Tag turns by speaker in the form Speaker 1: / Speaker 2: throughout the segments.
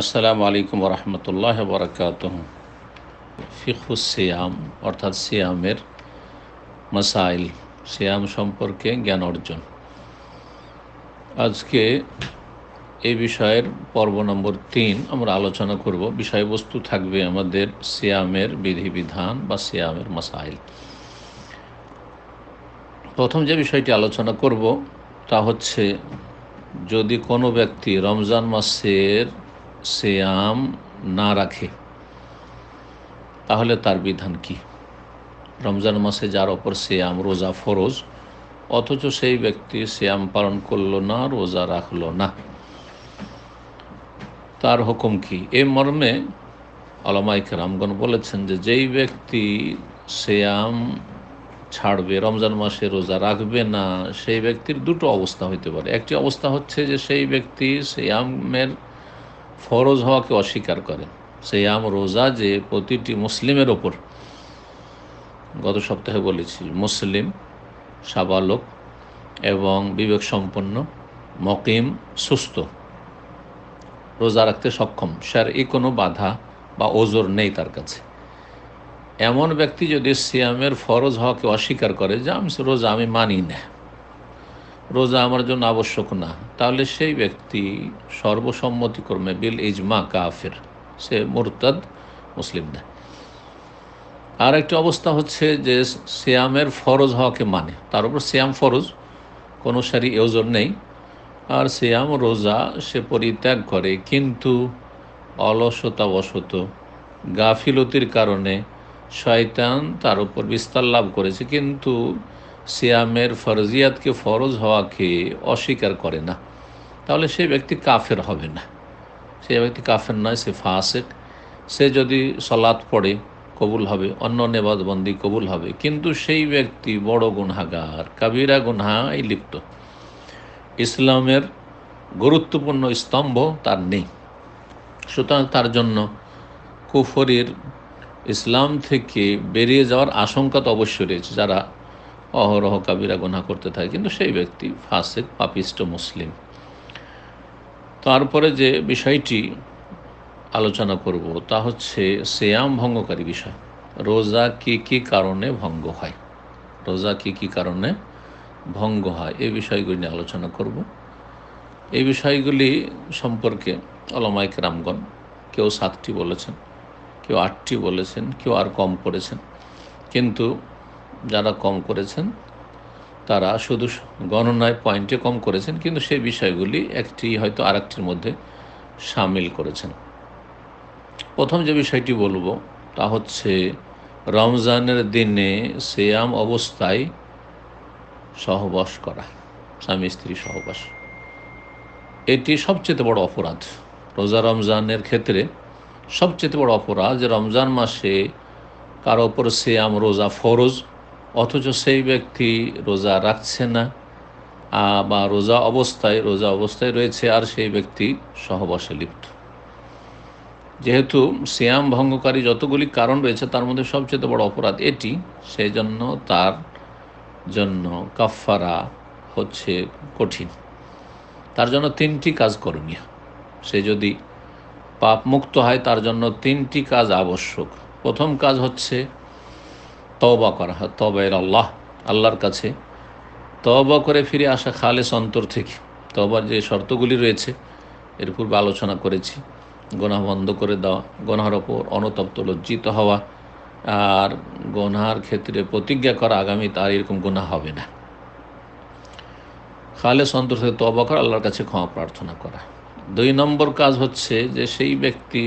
Speaker 1: আসসালামু আলাইকুম রহমতুল্লাহ বরকাত ফিখুস সিয়াম, অর্থাৎ সিয়ামের মাসাইল, সিয়াম সম্পর্কে জ্ঞান অর্জন। আজকে এই বিষয়ের পর্ব নম্বর তিন আমরা আলোচনা করব। বিষয়বস্তু থাকবে আমাদের সিয়ামের বিধিবিধান বা সিয়ামের মাসাইল। প্রথম যে বিষয়টি আলোচনা করব তা হচ্ছে, যদি কোনো ব্যক্তি রমজান মাসের সিয়াম না রাখে, তাহলে তার বিধান কি? রমজান মাসে যার ওপর সিয়াম রোজা ফরজ, অথচ সেই ব্যক্তি সিয়াম পালন করল না, রোজা রাখল না। তার হুকুম কি? এ মর্মে আলমাইক রামগণ বলেছেন যে, যেই ব্যক্তি সিয়াম ছাড়বে, রমজান মাসে রোজা রাখবে না, সেই ব্যক্তির দুটো অবস্থা হইতে পারে। একটি অবস্থা হচ্ছে যে, সেই ব্যক্তি সিয়ামের ফরজ হওয়াকে অস্বীকার করে। সিয়াম, রোজা যে প্রতিটি মুসলিমের ওপর। গত সপ্তাহে বলেছি, মুসলিম, সাবালক এবং বিবেক সম্পন্ন মকিম, সুস্থ। রোজা রাখতে সক্ষম। স্যার এই কোনো বাধা বা ওজোর নেই তার কাছে। এমন ব্যক্তি যদি সিয়ামের ফরজ হওয়াকে অস্বীকার করে, যে আমি রোজা আমি মানি না। রোজা আমার জন্য আবশ্যক না। তাহলে সেই ব্যক্তি সর্বসম্মতিক্রমে বিল ইজমা কাফের, সে মোরতাদ মুসলিম না। আর একটি অবস্থা হচ্ছে যে সিয়ামের ফরজ হওয়াকে মানে। তার উপর সিয়াম ফরজ, কোনো সারি ওজন নেই। আর সিয়াম রোজা সে পরিত্যাগ করে, কিন্তু অলসতাবশত গাফিলতির কারণে শয়তান তার উপর বিস্তার লাভ করেছে। কিন্তু সিয়ামের ফরজিয়াতকে ফরজ হওয়াকে অস্বীকার করে না। তাহলে সে ব্যক্তি কাফের হবে না। সে ব্যক্তি কাফের নয়, সে ফাসেক। সে যদি সলাৎ পড়ে, কবুল হবে, অন্য নেবাদবন্দি কবুল হবে। কিন্তু সেই ব্যক্তি বড় গুনহাগার, কাবিরা গুনহায় লিপ্ত। ইসলামের গুরুত্বপূর্ণ স্তম্ভ তার নেই। সুতরাং তার জন্য কুফরির ইসলাম থেকে বেরিয়ে যাওয়ার আশঙ্কা তো অবশ্যই রয়েছে। যারা অহরহ কাবিরা গোনা করতে থাকে। কিন্তু সেই ব্যক্তি ফাসেক, পাপিষ্ট, মুসলিম। তারপরে যে বিষয়টি আলোচনা করব, তা হচ্ছে সেয়াম ভঙ্গকারী বিষয়। রোজা কি কি কারণে ভঙ্গ হয়? রোজা কি কি কারণে ভঙ্গ হয়? এই বিষয়গুলি নিয়ে আলোচনা করব। এই বিষয়গুলি সম্পর্কে অলমাইক রামগণ কেউ সাতটি বলেছেন, কেউ আটটি বলেছেন, কেউ আর কম করেছেন। কিন্তু যারা কম করেছেন, তারা শুধু গণনায় পয়েন্টে কম করেছেন, কিন্তু সেই বিষয়গুলি একটি হয়তো আরেকটির মধ্যে সামিল করেছেন। প্রথম যে বিষয়টি বলব, তা হচ্ছে রমজানের দিনে সেয়াম অবস্থায় সহবাস করা, স্বামী স্ত্রী সহবাস। এটি সবচেয়ে বড় অপরাধ। রোজা রমজানের ক্ষেত্রে সবচেয়ে বড় অপরাধ রমজান মাসে কারও ওপর সেয়াম রোজা ফরজ অথচ সেই ব্যক্তি রোজা রাখছে না, বা রোজা অবস্থায় রোজা অবস্থায় রয়েছে আর সেই ব্যক্তি সহবাসে লিপ্ত। যেহেতু সিয়াম ভঙ্গকারী যতগুলি কারণ রয়েছে, তার মধ্যে সবচেয়ে বড় অপরাধ এটি সেই জন্য তার জন্য কাফারা হচ্ছে কঠিন। তার জন্য তিনটি কাজ করণীয়। সে যদি পাপ মুক্ত হয়, তার জন্য তিনটি কাজ আবশ্যক। প্রথম কাজ হচ্ছে তবা করা হয় তবের আল্লাহ, আল্লাহর কাছে। তবা করে ফিরে আসা খালেস অন্তর থেকে। তবার যে শর্তগুলি রয়েছে, এর পূর্বে আলোচনা করেছি। গোনা বন্ধ করে দেওয়া গোনার ওপর অনতপ্ত, লজ্জিত হওয়া, আর গোনার ক্ষেত্রে প্রতিজ্ঞা করা আগামী তার এরকম গোনা হবে না। খালেস অন্তর থেকে তবা করা, আল্লাহর কাছে ক্ষমা প্রার্থনা করা। দুই নম্বর কাজ হচ্ছে যে, সেই ব্যক্তি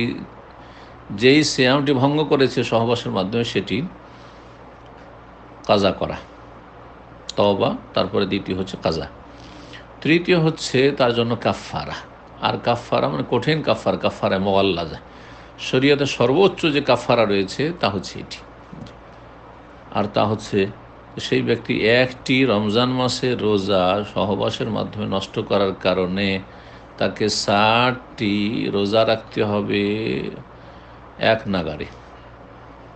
Speaker 1: যেই শ্যামটি ভঙ্গ করেছে সহবাসের মাধ্যমে, সেটি কাজা করা। তবা তারপরে দ্বিতীয় হচ্ছে কাজা। তৃতীয় হচ্ছে তার জন্য কাফারা আর কাফারা মানে কঠিন কাফার কাফারা মোয়াল্লা যায় শরীয়তে সর্বোচ্চ যে কাফারা রয়েছে, তা হচ্ছে এটি। আর তা হচ্ছে সেই ব্যক্তি একটি রমজান মাসে রোজা সহবাসের মাধ্যমে নষ্ট করার কারণে তাকে ষাটটি রোজা রাখতে হবে এক নাগারে।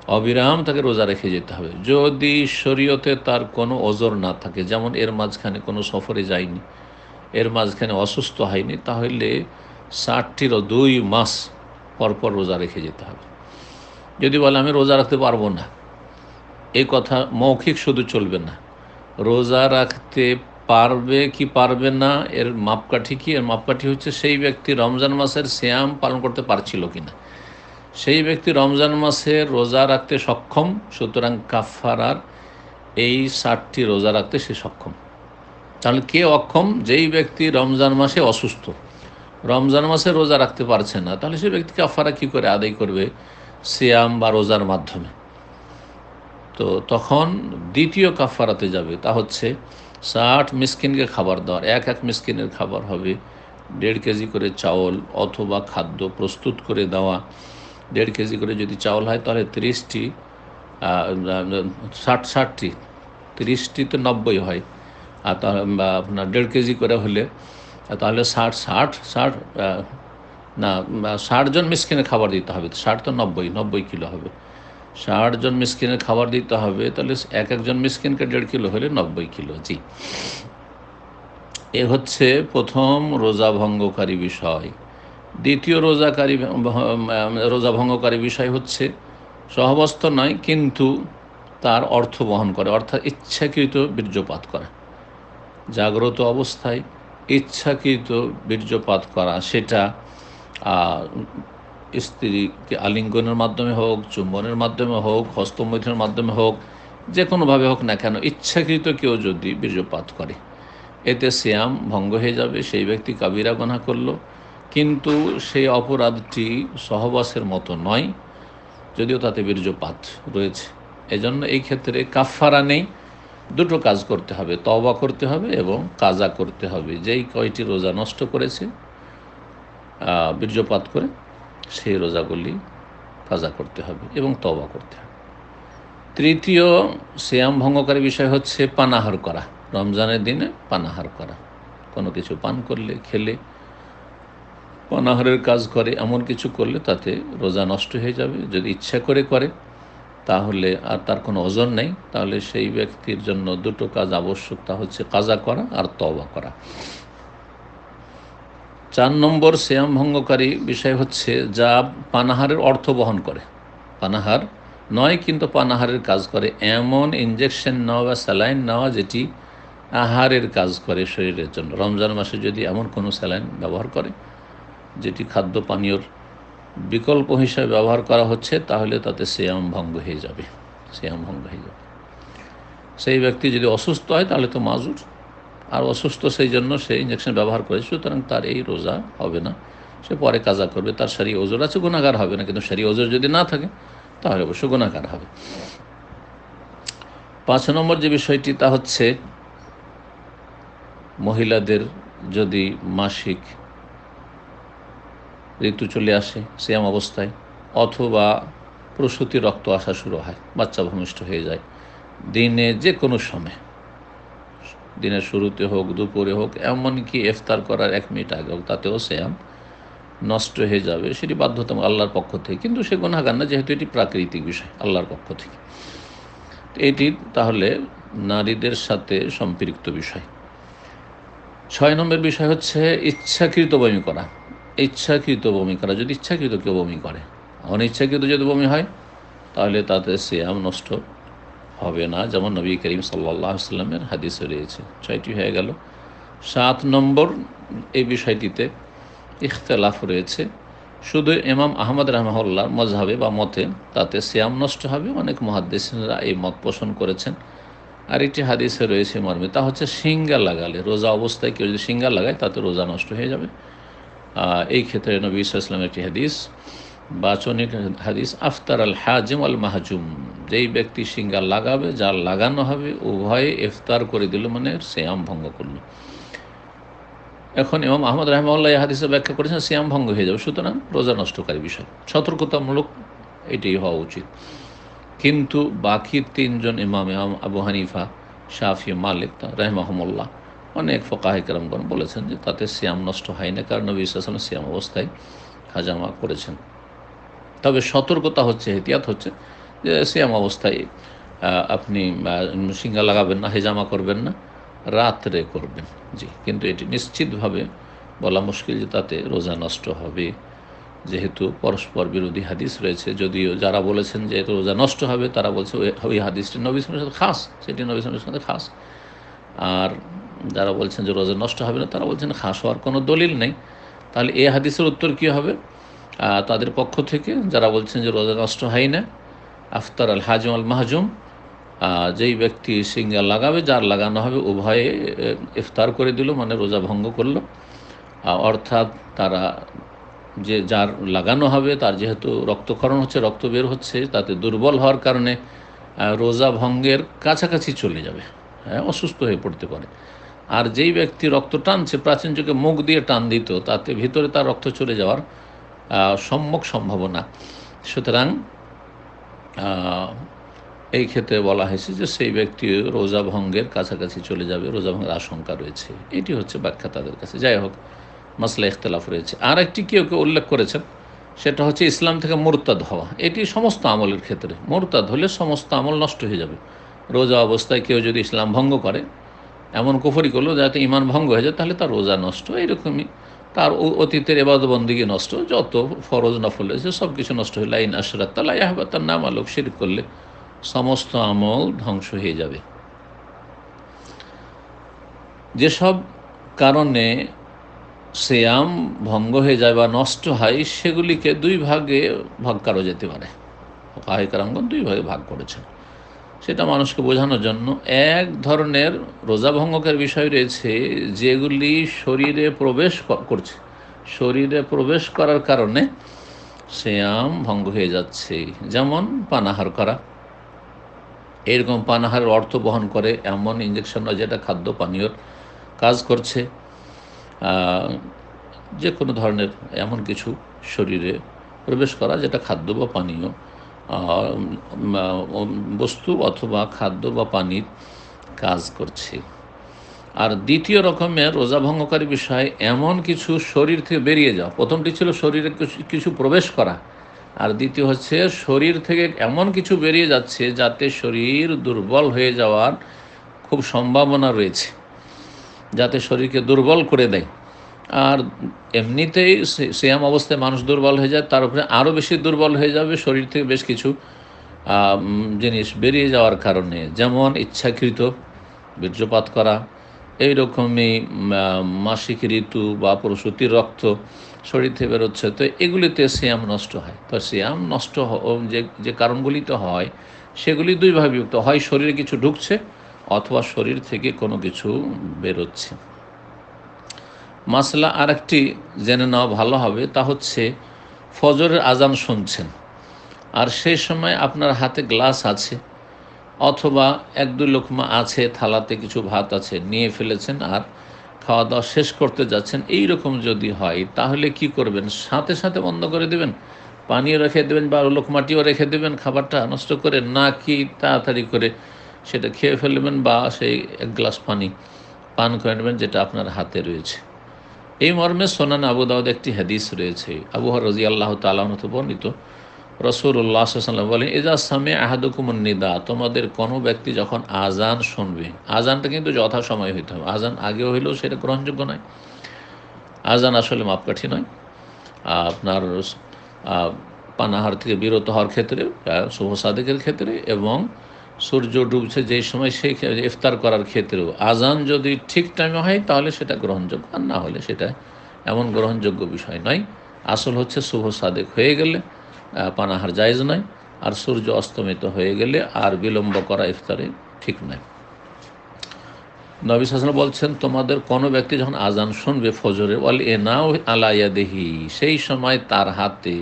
Speaker 1: অবিরাম তাকে রোজা রেখে যেতে হবে। যদি শরীয়তে তার কোনো ওজোর না থাকে, যেমন এর মাঝখানে কোনো সফরে যায়নি, এর মাঝখানে অসুস্থ হয়নি, তাহলে ষাটটির দুই মাস পরপর রোজা রেখে যেতে হবে। যদি বলে, আমি রোজা রাখতে পারব না। এই কথা মৌখিক শুধু চলবে না। রোজা রাখতে পারবে কি পারবে না, এর মাপকাঠি কি? এর মাপকাঠি হচ্ছে সেই ব্যক্তি রমজান মাসের শ্যাম পালন করতে পারছিল কি না সেই ব্যক্তি রমজান মাসে রোজা রাখতে সক্ষম, সুতরাং কাফারার এই ষাটটি রোজা রাখতে সে সক্ষম। তাহলে কে অক্ষম? যেই ব্যক্তি রমজান মাসে অসুস্থ। রমজান মাসে রোজা রাখতে পারছে না, তাহলে সেই ব্যক্তি কাফারা কী করে আদায় করবে? সিয়াম বা রোজার মাধ্যমে। তো তখন দ্বিতীয় কাফারাতে যাবে, তা হচ্ছে ষাট মিসকিনকে খাবার দেওয়ার। এক এক মিসকিনের খাবার হবে দেড় কেজি করে চাউল অথবা খাদ্য প্রস্তুত করে দেওয়া। দেড় কেজি করে যদি চাউল হয়, তাহলে তিরিশটি ষাট, ষাটটি, তিরিশটি তো নব্বই হয়। আর তাহলে আপনার দেড় কেজি করে হলে, তাহলে ষাট ষাট ষাট না ষাট জন মিসকিনের খাবার দিতে হবে। ষাট তো নব্বই নব্বই কিলো হবে। ষাট জন মিসকিনের খাবার দিতে হবে, তাহলে এক একজন মিসকিনকে দেড় কিলো হলে নব্বই কিলো। জি। এ হচ্ছে প্রথম রোজা ভঙ্গকারী বিষয়। দ্বিতীয় রোজাকারী রোজা ভঙ্গকারী বিষয় হচ্ছে সহবস্ত নয়, কিন্তু তার অর্থ বহন করে, অর্থাৎ ইচ্ছাকৃত বীর্যপাত করা। জাগ্রত অবস্থায় ইচ্ছাকৃত বীর্যপাত করা, সেটা স্ত্রীকে আলিঙ্গনের মাধ্যমে হোক, চুম্বনের মাধ্যমে হোক, হস্তমৈথনের মাধ্যমে হোক যে কোনোভাবে হোক না কেন, ইচ্ছাকৃত কেউ যদি বীর্যপাত করে, এতে শ্যাম ভঙ্গ হয়ে যাবে, সেই ব্যক্তি কাবিরা গণা করল কিন্তু সেই অপরাধটি সহবাসের মতো নয়, যদিও তাতে বীর্যপাত রয়েছে। এজন্য এই ক্ষেত্রে কাফারা নেই। দুটো কাজ করতে হবে তবা করতে হবে এবং কাজা করতে হবে। যেই কয়টি রোজা নষ্ট করেছে বীর্যপাত করে সেই রোজাগুলি কাজা করতে হবে এবং তবা করতে হবে। তৃতীয় শ্যাম ভঙ্গকারী বিষয় হচ্ছে পানাহার করা। রমজানের দিনে পানাহার করা। কোনো কিছু পান করলে, খেলে পানাহারের কাজ করে, এমন কিছু করলে তাতে রোজা নষ্ট হয়ে যাবে। যদি ইচ্ছা করে করে, তাহলে আর তার কোনো ওজন নেই। তাহলে সেই ব্যক্তির জন্য দুটো কাজ আবশ্যক, তা হচ্ছে কাজা করা আর তবা করা। চার নম্বর শ্যাম ভঙ্গকারী বিষয় হচ্ছে, যা পানাহারের অর্থ বহন করে। পানাহার নয়, কিন্তু পানাহারের কাজ করে। এমন ইঞ্জেকশন নেওয়া বা স্যালাইন নেওয়া যেটি আহারের কাজ করে শরীরের জন্য। রমজান মাসে যদি এমন কোনো স্যালাইন ব্যবহার করে যেটি খাদ্য পানীয়র বিকল্প হিসাবে ব্যবহার করা হচ্ছে, তাহলে তাতে শ্যাম ভঙ্গ হয়ে যাবে শ্যাম ভঙ্গ হয়ে যাবে। সেই ব্যক্তি যদি অসুস্থ হয়, তাহলে তো মাজুর। আর অসুস্থ সেই জন্য সে ইঞ্জেকশন ব্যবহার করে, সুতরাং তার এই রোজা হবে না। সে পরে কাজা করবে, তার সারি ওজোর আছে গুণাগার হবে না। কিন্তু সারি ওজোর যদি না থাকে, তাহলে অবশ্য গুণাগার হবে। পাঁচ নম্বর যে বিষয়টি, তা হচ্ছে মহিলাদের যদি মাসিক ঋতু চলে আসে সেম অবস্থায়, অথবা প্রসূতি রক্ত আসা শুরু হয়, বাচ্চা ভূমিষ্ঠ হয়ে যায়। দিনে যে কোনো সময়, দিনের শুরুতে হোক, দুপুরে হোক, এমনকি ইফতার করার এক মিনিট আগে হোক, তাতেও শ্যাম নষ্ট হয়ে যাবে, সেটি বাধ্যতামূলক আল্লাহর পক্ষ থেকে। কিন্তু সে গুণাগার না, যেহেতু এটি প্রাকৃতিক বিষয়, আল্লাহর পক্ষ থেকে। এটি তাহলে নারীদের সাথে সম্পৃক্ত বিষয়। ছয় নম্বর বিষয় হচ্ছে ইচ্ছাকৃত বমি করা। ইচ্ছাকৃত বমি করা। যদি ইচ্ছাকৃত কেউ বমি করে, অনিচ্ছাকৃত যদি বমি হয়, তাহলে তাতে শ্যাম নষ্ট হবে না। যেমন নবী করিম সাল্লাহ সাল্লামের হাদিসে রয়েছে। ছয়টি হয়ে গেল। সাত নম্বর এই বিষয়টিতে ইখতলাফ রয়েছে। শুধু ইমাম আহমদ রহমাল্লার মজাবে বা মতে তাতে শ্যাম নষ্ট হবে। অনেক মহাদ্দেশরা এই মত পোষণ করেছেন। আর একটি হাদিসে রয়েছে মর্মে, তা হচ্ছে সিঙ্গা লাগালে, রোজা অবস্থায় কেউ যদি সিঙ্গা লাগায়, তাতে রোজা নষ্ট হয়ে যাবে। এই ক্ষেত্রে নবী ইসলামের একটি হাদিস, বাচনিক হাদিস, আফতার আল হাজিম আল মাহাজুম। যেই ব্যক্তি সিঙ্গার লাগাবে যা লাগানো হবে, উভয়ে ইফতার করে দিল মানে শ্যাম ভঙ্গ করল। এখন ইমাম আহমদ রহমাল্লাহ হাদিসে ব্যাখ্যা করেছেন শ্যাম ভঙ্গ হয়ে যাবে। সুতরাং রোজা নষ্টকারী বিষয়। সতর্কতামূলক এটাই হওয়া উচিত। কিন্তু বাকি তিনজন ইমাম ইমাম আবু হানিফা, শাফি, মালিক রহমাহমুল্লাহ অনেক ফোকাহিকরমগণ বলেছেন যে তাতে শ্যাম নষ্ট হয় না, কারণ নবী ইসলাম শ্যাম অবস্থায় হাজামা করেছেন। তবে সতর্কতা হচ্ছে, এহতিয়াত হচ্ছে যে শ্যাম অবস্থায় আপনি সিঙ্গা লাগাবেন না, হেজামা করবেন না, রাত্রে করবেন। জি, কিন্তু এটি নিশ্চিতভাবে বলা মুশকিল যে তাতে রোজা নষ্ট হবে। যেহেতু পরস্পর বিরোধী হাদিস রয়েছে, যদিও যারা বলেছেন যে রোজা নষ্ট হবে, তারা বলছে ওই হাদিসটি নবী সাথে খাস, সেটি নবী সাথে খাস। আর যারা বলছেন যে রোজা নষ্ট হবে না, তারা বলছেন খাস হওয়ার কোনো দলিল নেই। তাহলে এ হাদিসের উত্তর কী হবে? তাদের পক্ষ থেকে যারা বলছেন যে রোজা নষ্ট হয় না, আফতার আল হাজম আল মাহজুম যেই ব্যক্তি সিঙ্গার লাগাবে, যার লাগানো হবে উভয়ে ইফতার করে দিল মানে রোজা ভঙ্গ করল। অর্থাৎ তারা যে যার লাগানো হবে, তার যেহেতু রক্তক্ষরণ হচ্ছে, রক্ত বের হচ্ছে, তাতে দুর্বল হওয়ার কারণে রোজা ভঙ্গের কাছাকাছি চলে যাবে। হ্যাঁ অসুস্থ হয়ে পড়তে পারে। আর যেই ব্যক্তি রক্ত টানছে প্রাচীন যুগে মুখ দিয়ে টান দিত, তাতে ভিতরে তার রক্ত চলে যাওয়ার সম্যক সম্ভাবনা। সুতরাং এই ক্ষেত্রে বলা হয়েছে যে সেই ব্যক্তি রোজা ভঙ্গের কাছাকাছি চলে যাবে, রোজা ভঙ্গের আশঙ্কা রয়েছে। এটি হচ্ছে ব্যাখ্যা তাদের কাছে। যাই হোক, মাসলা ইখতলাফ রয়েছে। আর একটি কেউ কেউ উল্লেখ করেছেন, সেটা হচ্ছে ইসলাম থেকে মোরতাদ হওয়া। এটি সমস্ত আমলের ক্ষেত্রে। মোরতাদ হলে সমস্ত আমল নষ্ট হয়ে যাবে। রোজা অবস্থায় কেউ যদি ইসলাম ভঙ্গ করে এমন কুফরি করল যাতে ইমান ভঙ্গ হয়ে যায়, তাহলে তার রোজা নষ্ট, এইরকমই। তার অতীতের এবাদবন্দিকে নষ্ট, যত ফরজ নফল হয়েছে সব কিছু নষ্ট হয়ে লাইন আশরাত তাল্লাহ আহবা তার নাম আলোক শির করলে সমস্ত আমল ধ্বংস হয়ে যাবে। যেসব কারণে শ্যাম ভঙ্গ হয়ে যায় বা নষ্ট হয়, সেগুলিকে দুই ভাগে ভাগ করা যেতে পারে। কাহিকারাঙ্গন দুই ভাগে ভাগ করেছেন। সেটা মানুষকে বোঝানোর জন্য এক ধরনের রোজা ভঙ্গকের বিষয় রয়েছে যেগুলি শরীরে প্রবেশ করছে। শরীরে প্রবেশ করার কারণে শ্যাম ভঙ্গ হয়ে যাচ্ছে। যেমন পানাহার করা। এরকম পানাহারের অর্থ বহন করে এমন ইঞ্জেকশন যেটা খাদ্য পানীয়র কাজ করছে। যে কোনো ধরনের এমন কিছু শরীরে প্রবেশ করা যেটা খাদ্য বা পানীয় বস্তু অথবা খাদ্য বা পানির কাজ করছে। আর দ্বিতীয় রকমের রোজা ভঙ্গকারী বিষয়, এমন কিছু শরীর থেকে বেরিয়ে যাওয়া প্রথমটি ছিল শরীরে কিছু প্রবেশ করা। আর দ্বিতীয় হচ্ছে শরীর থেকে এমন কিছু বেরিয়ে যাচ্ছে যাতে শরীর দুর্বল হয়ে যাওয়ার খুব সম্ভাবনা রয়েছে, যাতে শরীরকে দুর্বল করে দেয়। আর এমনিতেই শ্যাম অবস্থায় মানুষ দুর্বল হয়ে যায়, তার উপরে আরও বেশি দুর্বল হয়ে যাবে শরীর থেকে বেশ কিছু জিনিস বেরিয়ে যাওয়ার কারণে। যেমন ইচ্ছাকৃত বীর্যপাত করা এই রকমই মাসিক ঋতু বা প্রসূতির রক্ত শরীর থেকে বেরোচ্ছে, তো এগুলিতে শ্যাম নষ্ট হয়। তো শ্যাম নষ্ট যে যে কারণগুলিতে হয়, সেগুলি দুইভাবে বিভক্ত হয় শরীরে কিছু ঢুকছে, অথবা শরীর থেকে কোনো কিছু বেরোচ্ছে। মাসলা আরেকটি জেনে নেওয়া ভালো হবে, তা হচ্ছে ফজরের আজান শুনছেন। আর সেই সময় আপনার হাতে গ্লাস আছে, অথবা এক দুই লোকমা আছে, থালাতে কিছু ভাত আছে, নিয়ে ফেলেছেন আর খাওয়া দাওয়া শেষ করতে যাচ্ছেন এই রকম যদি হয়, তাহলে কি করবেন? সাথে সাথে বন্ধ করে দেবেন? পানিও রেখে দেবেন বা লোকমাটিও রেখে দেবেন, খাবারটা নষ্ট করে না কি তাড়াতাড়ি করে সেটা খেয়ে ফেলবেন বা সেই এক গ্লাস পানি পান করে নেবেন, যেটা আপনার হাতে রয়েছে। এই মর্মে সোনান আবু দাউদ একটি হাদিস রয়েছে। আবু রাজি আল্লাহ তালাহত বর্ণিত। রসুল্লাহ সাল্লাম বলেন এজা সামে নিদা তোমাদের কোনো ব্যক্তি যখন আজান শুনবে আজানটা কিন্তু যথা সময় হইতে হবে। আজান আগে হইলেও সেটা গ্রহণযোগ্য নয়। আজান আসলে মাপকাঠি নয়। আপনার পানাহার থেকে বিরত হওয়ার ক্ষেত্রে শুভ সাদেকের ক্ষেত্রে এবং সূর্য ডুবছে যেই সময় সেই ইফতার করার ক্ষেত্রেও। আজান যদি ঠিক টাইমে হয়, তাহলে সেটা গ্রহণযোগ্য। আর না হলে সেটা এমন গ্রহণযোগ্য বিষয় নয়। আসল হচ্ছে শুভ সাদেক হয়ে গেলে পানাহার জায়জ নয়। আর সূর্য অস্তমিত হয়ে গেলে আর বিলম্ব করা ইফতারে ঠিক নয়। নবী হাসান বলছেন, তোমাদের কোনো ব্যক্তি যখন আজান শুনবে ফজরে, ওয়াল নাও আলাইয়া দেহি সেই সময় তার হাতে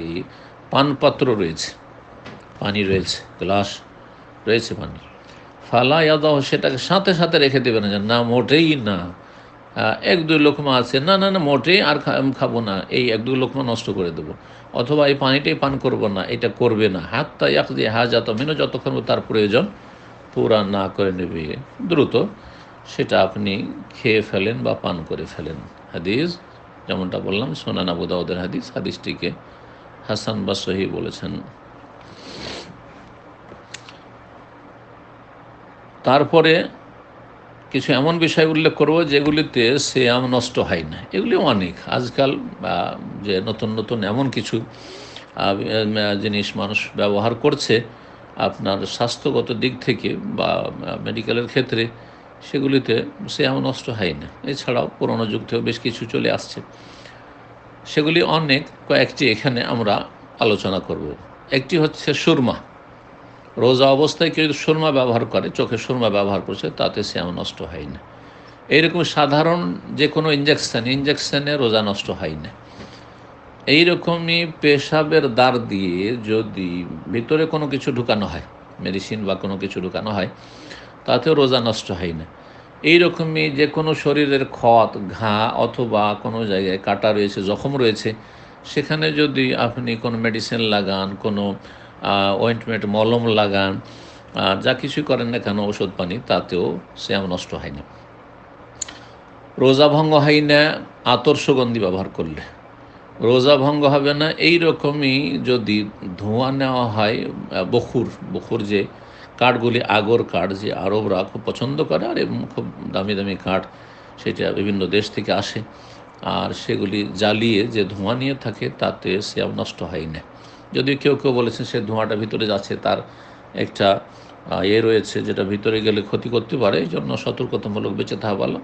Speaker 1: পানপাত্র রয়েছে, পানি রয়েছে, গ্লাস রয়েছে পানি ফালা ইয়াদাহ, সেটাকে সাথে সাথে রেখে দেবে না না, মোটেই না। এক দুই লোকমা আছে, না না না, মোটেই আর খাব না, এই এক দুই লোকমা নষ্ট করে দেবো। অথবা এই পানিটাই পান করব না, এটা করবে না। হাত তা এক দিয়ে হাজাত মেনে, যতক্ষণ তার প্রয়োজন পুরা না করে নেবে। দ্রুত সেটা আপনি খেয়ে ফেলেন বা পান করে ফেলেন। হাদিস, যেমনটা বললাম, সোনান আবুদাউদের হাদিস, হাদিসটিকে হাসান বা সহি বলেছেন। তারপরে কিছু এমন বিষয় উল্লেখ করব, যেগুলিতে শ্যাম নষ্ট হয় না। এগুলি অনেক। আজকাল যে নতুন নতুন এমন কিছু জিনিস মানুষ ব্যবহার করছে, আপনার স্বাস্থ্যগত দিক থেকে বা মেডিকেলের ক্ষেত্রে, সেগুলিতে শ্যাম নষ্ট হয় না। এছাড়াও পুরনো যুগ থেকেও বেশ কিছু চলে আসছে। সেগুলি অনেক। কয়েকটি এখানে আমরা আলোচনা করব। একটি হচ্ছে সুরমা। রোজা অবস্থায় কেউ যদি সুরমা ব্যবহার করে, চোখে সুরমা ব্যবহার করছে, তাতে শ্যাম নষ্ট হয় না। এইরকম সাধারণ যে কোনো ইঞ্জেকশান ইঞ্জেকশানে রোজা নষ্ট হয় না। এইরকমই পেশাবের দ্বার দিয়ে যদি ভিতরে কোনো কিছু ঢুকানো হয় মেডিসিন বা কোনো কিছু ঢুকানো হয়, তাতেও রোজা নষ্ট হয় না। এইরকমই যে কোনো শরীরের ক্ষত, ঘা অথবা কোনো জায়গায় কাটা রয়েছে, জখম রয়েছে, সেখানে যদি আপনি কোনো মেডিসিন লাগান, কোনো ওয়েন্টমেন্ট মলম লাগান আর যা কিছু করেন না কেন ওষুধ পানি, তাতেও শ্যাম নষ্ট হয় না। রোজা ভঙ্গ হয় না আতর সুগন্ধি ব্যবহার করলে। রোজা ভঙ্গ হবে না এই রকমই যদি ধোঁয়া নেওয়া হয় বখুর বখুর যে কাঠগুলি, আগর কাঠ যে আরবরা খুব পছন্দ করে আর এবং খুব দামি দামি কাঠ, সেটা বিভিন্ন দেশ থেকে আসে। আর সেগুলি জ্বালিয়ে যে ধোঁয়া নিয়ে থাকে, তাতে শ্যাম নষ্ট হয় না। যদি কেউ কেউ বলেছেন সে ধোঁয়াটা ভিতরে যাচ্ছে, তার একটা এ রয়েছে যেটা ভিতরে গেলে ক্ষতি করতে পারে, এই জন্য সতর্কতামূলক বেঁচে থাকা ভালো।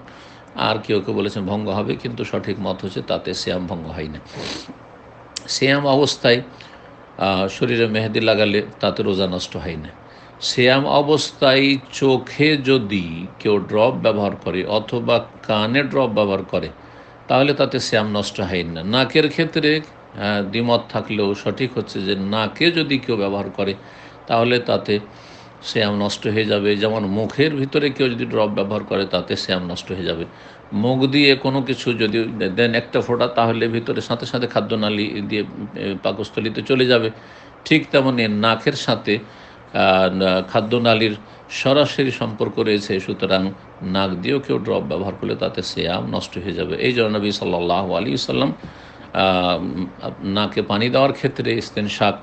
Speaker 1: আর কেউ কেউ বলেছেন ভঙ্গ হবে, কিন্তু সঠিক মত হচ্ছে তাতে শ্যাম ভঙ্গ হয় না শ্যাম অবস্থায় শরীরে মেহেদি লাগালে তাতে রোজা নষ্ট হয় না শ্যাম অবস্থায় চোখে যদি কেউ ড্রপ ব্যবহার করে অথবা কানে ড্রপ ব্যবহার করে, তাহলে তাতে শ্যাম নষ্ট হয় না নাকের ক্ষেত্রে দ্বিমত থাকলেও সঠিক হচ্ছে যে নাকে যদি কেউ ব্যবহার করে, তাহলে তাতে শ্যাম নষ্ট হয়ে যাবে। যেমন মুখের ভিতরে কেউ যদি ড্রপ ব্যবহার করে, তাতে শ্যাম নষ্ট হয়ে যাবে। মুখ দিয়ে কোনো কিছু যদি দেন একটা ফোঁটা, তাহলে ভিতরে সাথে সাথে খাদ্যনালী দিয়ে পাকস্থলিতে চলে যাবে। ঠিক তেমনই নাকের সাথে খাদ্যনালীর সরাসরি সম্পর্ক রয়েছে, সুতরাং নাক দিয়েও কেউ ড্রপ ব্যবহার করলে তাতে শ্যাম নষ্ট হয়ে যাবে। এই জন্য নবী সাল্লাহ আলী সাল্লাম নাকে পানি দেওয়ার ক্ষেত্রে ইস্তেন শাক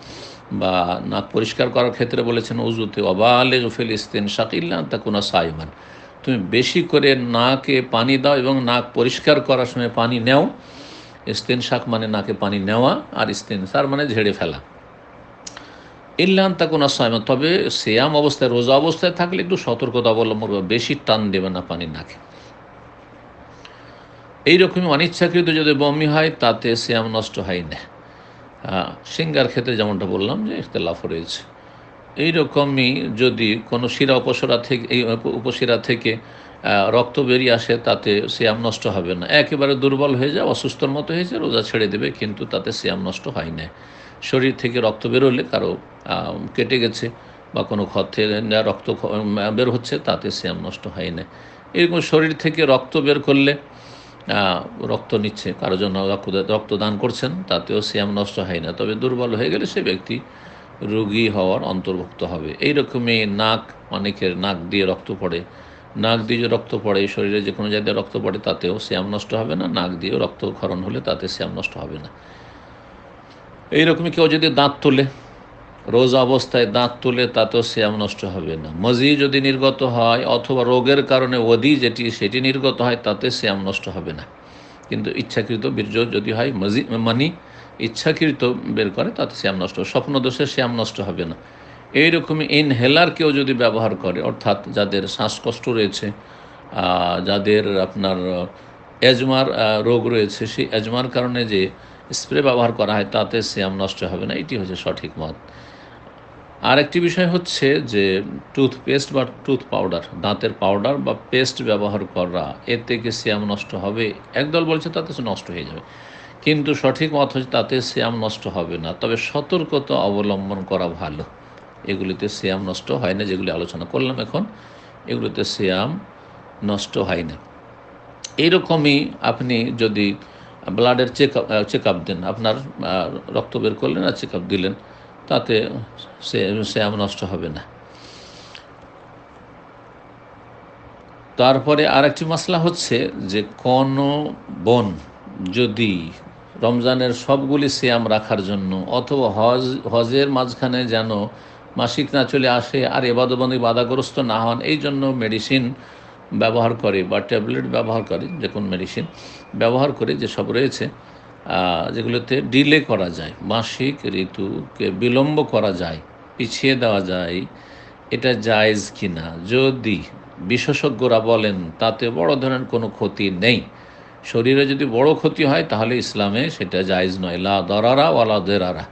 Speaker 1: বা নাক পরিষ্কার করার ক্ষেত্রে বলেছেন উজুতে অবালে ফেল ইস্তেন শাক ইল্লা তা কোনো সাইমান। তুমি বেশি করে নাকে পানি দাও এবং নাক পরিষ্কার করার সময় পানি নেও। ইস্তেন শাক মানে নাকে পানি নেওয়া আর ইস্তেন সার মানে ঝেড়ে ফেলা। ইল্লান তা কোনো সাইমান, তবে সেয়াম অবস্থায়, রোজা অবস্থায় থাকলে একটু সতর্কতা অবলম্বন বেশি টান দেবে না পানি নাকে। এইরকমই অনিচ্ছাকৃত যদি বমি হয়, তাতে শ্যাম নষ্ট হয় না সিঙ্গার ক্ষেত্রে যেমনটা বললাম যে ইখতলাফ রয়েছে। এইরকমই যদি কোনো শিরা উপশিরা থেকে, এই উপশিরা থেকে রক্ত বেরিয়ে আসে, তাতে শ্যাম নষ্ট হবে না। একেবারে দুর্বল হয়ে যায় অসুস্থর মতো হয়েছে রোজা ছেড়ে দেবে, কিন্তু তাতে শ্যাম নষ্ট হয় না শরীর থেকে রক্ত বেরোলে কারও কেটে গেছে বা কোনো ক্ষত রক্ত বের হচ্ছে, তাতে শ্যাম নষ্ট হয় না এরকম শরীর থেকে রক্ত বের করলে রক্ত নিচ্ছে, কারও জন্য রক্তদান করছেন, তাতেও শ্যাম নষ্ট হয় না। তবে দুর্বল হয়ে গেলে সে ব্যক্তি রোগী হওয়ার অন্তর্ভুক্ত হবে। এই এইরকমই নাক, অনেকের নাক দিয়ে রক্ত পড়ে। নাক দিয়ে যে রক্ত পড়ে শরীরে যে কোনো জায়গায় রক্ত পড়ে, তাতেও শ্যাম নষ্ট হবে না। নাক দিয়েও রক্তক্ষরণ হলে তাতে শ্যাম নষ্ট হবে না। এইরকমই কেউ যদি দাঁত তোলে রোজ অবস্থায় দাঁত তুলে তাতেও শ্যাম নষ্ট হবে না। মজি যদি নির্গত হয় অথবা রোগের কারণে অধি যেটি, সেটি নির্গত হয়, তাতে শ্যাম নষ্ট হবে না। কিন্তু ইচ্ছাকৃত বীর্য যদি হয়, মজি, মানি ইচ্ছাকৃত বের করে, তাতে শ্যাম নষ্ট স্বপ্ন দোষে শ্যাম নষ্ট হবে না। এইরকমই ইনহেলার কেউ যদি ব্যবহার করে, অর্থাৎ যাদের শ্বাসকষ্ট রয়েছে যাদের আপনার এজমার রোগ রয়েছে, সেই এজমার কারণে যে স্প্রে ব্যবহার করা হয়, তাতে শ্যাম নষ্ট হবে না, এটি হচ্ছে সঠিক মত। আর একটি বিষয় হচ্ছে যে টুথপেস্ট বা টুথ পাউডার দাঁতের পাউডার বা পেস্ট ব্যবহার করা, এর থেকে শ্যাম নষ্ট হবে। একদল বলছে তাতে নষ্ট হয়ে যাবে। কিন্তু সঠিক মত হচ্ছে তাতে শ্যাম নষ্ট হবে না। তবে সতর্কতা অবলম্বন করা ভালো। এগুলিতে শ্যাম নষ্ট হয় না, যেগুলি আলোচনা করলাম এখন, এগুলিতে শ্যাম নষ্ট হয় না। এইরকমই আপনি যদি ব্লাডের চেক চেক আপ দেন। আপনার রক্ত বের করলেন আর চেক আপ দিলেন। তাতে সে, শ্যাম নষ্ট হবে না। তারপরে আরেকটি মশলা হচ্ছে যে কোনো বন যদি রমজানের সবগুলি শ্যাম রাখার জন্য অথবা হজ, হজের মাঝখানে যেন মাসিক না চলে আসে আর এবাদবন্দি বাধাগ্রস্ত না হন, এই জন্য মেডিসিন ব্যবহার করে বা ট্যাবলেট ব্যবহার করে, যে কোনো মেডিসিন ব্যবহার করে যেসব রয়েছে যেগুলোতে ডিলে করা যায়, মাসিক ঋতুকে বিলম্ব করা যায়, পিছিয়ে দেওয়া যায়, এটা জায়জ কি না যদি বিশেষজ্ঞরা বলেন তাতে বড় ধরনের কোনো ক্ষতি নেই। শরীরে যদি বড় ক্ষতি হয়, তাহলে ইসলামে সেটা জায়জ নয়। লা দরারা ওয়ালা দেরারা।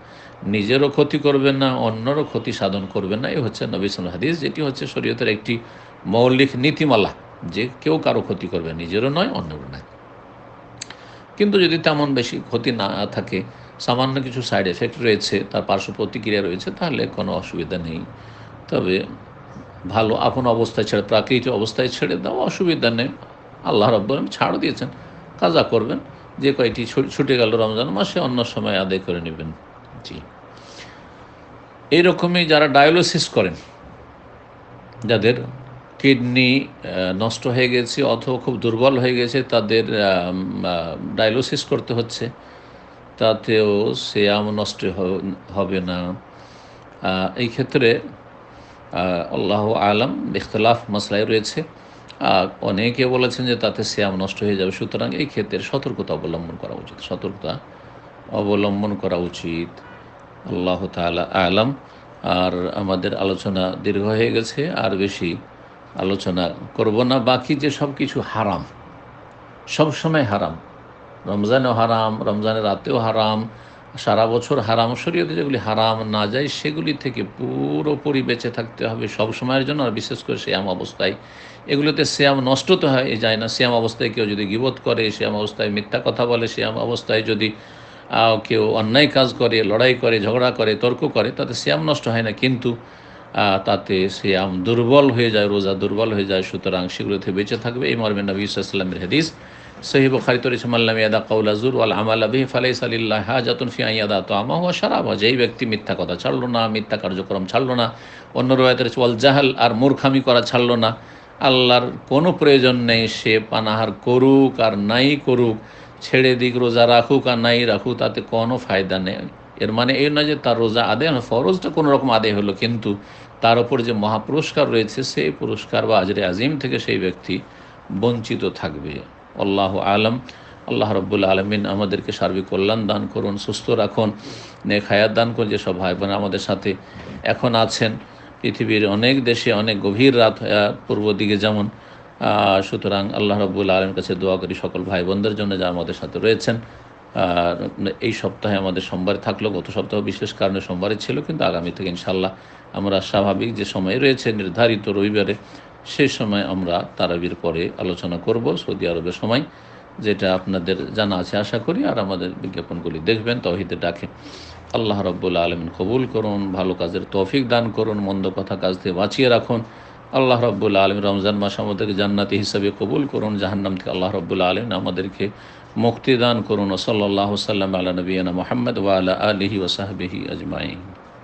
Speaker 1: নিজেরও ক্ষতি করবেন না, অন্যরও ক্ষতি সাধন করবেন না। এই হচ্ছে নবিসুল হাদিস, যেটি হচ্ছে শরীয়তের একটি মৌলিক নীতিমালা। যে কেউ কারও ক্ষতি করবে, নিজেরও নয়, অন্যরও নয়। কিন্তু যদি তেমন বেশি ক্ষতি না থাকে, সামান্য কিছু সাইড এফেক্ট রয়েছে, তার পার্শ্ব প্রতিক্রিয়া রয়েছে, তাহলে কোনো অসুবিধা নেই। তবে ভালো আপন অবস্থায় ছেড়ে, প্রাকৃতিক অবস্থায় ছেড়ে দেওয়া অসুবিধা নেই। আল্লাহ রব্বর ছাড় দিয়েছেন। কাজা করবেন। যে কয়টি ছুটে গেল রমজান মাসে, অন্য সময় আদায় করে নেবেন। জি। এইরকমই যারা ডায়ালিসিস করেন, যাদের কিডনি নষ্ট হয়ে গেছে অথবা খুব দুর্বল হয়ে গেছে, তাদের ডায়ালিসিস করতে হচ্ছে। তাতেও সেয়াম নষ্ট হবে না। এই ক্ষেত্রে আল্লাহ আলম ইখতলাফ মশলায় রয়েছে। অনেকে বলেছেন যে তাতে শ্যাম নষ্ট হয়ে যাবে। সুতরাং এই ক্ষেত্রে সতর্কতা অবলম্বন করা উচিত। সতর্কতা অবলম্বন করা উচিত। আল্লাহ তালা আলম। আর আমাদের আলোচনা দীর্ঘ হয়ে গেছে। আর বেশি আলোচনা করব না, বাকি যে সব কিছু হারাম, সব সময় হারাম। রমজানেও হারাম, রমজানের রাতেও হারাম, সারা বছর হারাম, শরীয়তে যেগুলি হারাম না যায় সেগুলি থেকে পুরোপুরি বেঁচে থাকতে হবে সব সময়ের জন্য, আর বিশেষ করে শ্যাম অবস্থায়। এগুলোতে শ্যাম নষ্ট তো হয় যায় না। শ্যাম অবস্থায় কেউ যদি গিবোধ করে শ্যাম অবস্থায় মিথ্যা কথা বলে শ্যাম অবস্থায় যদি কেউ অন্যায় কাজ করে, লড়াই করে, ঝগড়া করে, তর্ক করে, তাতে শ্যাম নষ্ট হয় না। কিন্তু তাতে শ্যাম দুর্বল হয়ে যায়, রোজা দুর্বল হয়ে যায়, সুতরাং সেগুলোতে বেঁচে থাকবে। এই মর্মে নবী ইসলামের হাদিস। সহিব ইয়াদা কৌলাজুর ওয়াল আমাল আবি ফালাই সালিল্লাহ ফিয়া ইয়াদা তো আমা হওয়া সারাব যেই ব্যক্তি মিথ্যা কথা ছাড়লো না, মিথ্যা কার্যক্রম ছাড়লো না, অন্য রয়েতের ওয়াল জাহাল আর মূর্খামি করা ছাড়লো না, আল্লাহর কোনো প্রয়োজন নেই, সে পানাহার করুক আর নাই করুক, ছেড়ে দিক, রোজা রাখুক আর নাই রাখুক, তাতে কোনো ফায়দা নেই। এর মানে এই নয় যে তার রোজা আদায় ফরজটা কোনো রকম আদায় হলো, কিন্তু তার উপর যে মহাপুরস্কার রয়েছে, সেই পুরস্কার বা আজরে আজিম থেকে সেই ব্যক্তি বঞ্চিত থাকবে। আল্লাহ আলম, আল্লাহ রব্বুল আলমিন আমাদেরকে সার্বিক কল্যাণ দান করুন, সুস্থ রাখুন, নেক হায়াত দান করুন যেসব ভাই বোন আমাদের সাথে এখন আছেন। পৃথিবীর অনেক দেশে অনেক গভীর রাত পূর্ব দিকে যেমন সুতরাং আল্লাহ রব্বুল আলমের কাছে দোয়া করি সকল ভাই বোনদের জন্য যারা আমাদের সাথে রয়েছেন। এই সপ্তাহে আমাদের সোমবারে থাকল, গত সপ্তাহ বিশেষ কারণে সোমবারে ছিল, কিন্তু আগামী থেকে ইনশাল্লাহ আমরা স্বাভাবিক যে সময় রয়েছে, নির্ধারিত রবিবারে সেই সময় আমরা তারাবির পরে আলোচনা করব সৌদি আরবের সময়, যেটা আপনাদের জানা আছে, আশা করি, আর আমাদের বিজ্ঞাপনগুলি দেখবেন, তহিদে ডাকে। আল্লাহ রব্বুল আলমিন কবুল করুন, ভালো কাজের তৌফিক দান করুন, মন্দ কথা কাজ থেকে বাঁচিয়ে রাখুন। আল্লাহ রব্বুল আলম রমজান মাস আমাদেরকে জান্নাতি হিসাবে কবুল করুন জাহান্নাম থেকে আল্লাহ রব্বুল আলম আমাদেরকে মুক্তি দান করুন সাল্লাহ সাল্লাম আল্লাহ নবীনা মোহাম্মদ ওয়ালা আলহি ওসাহবিহি আজমাইন।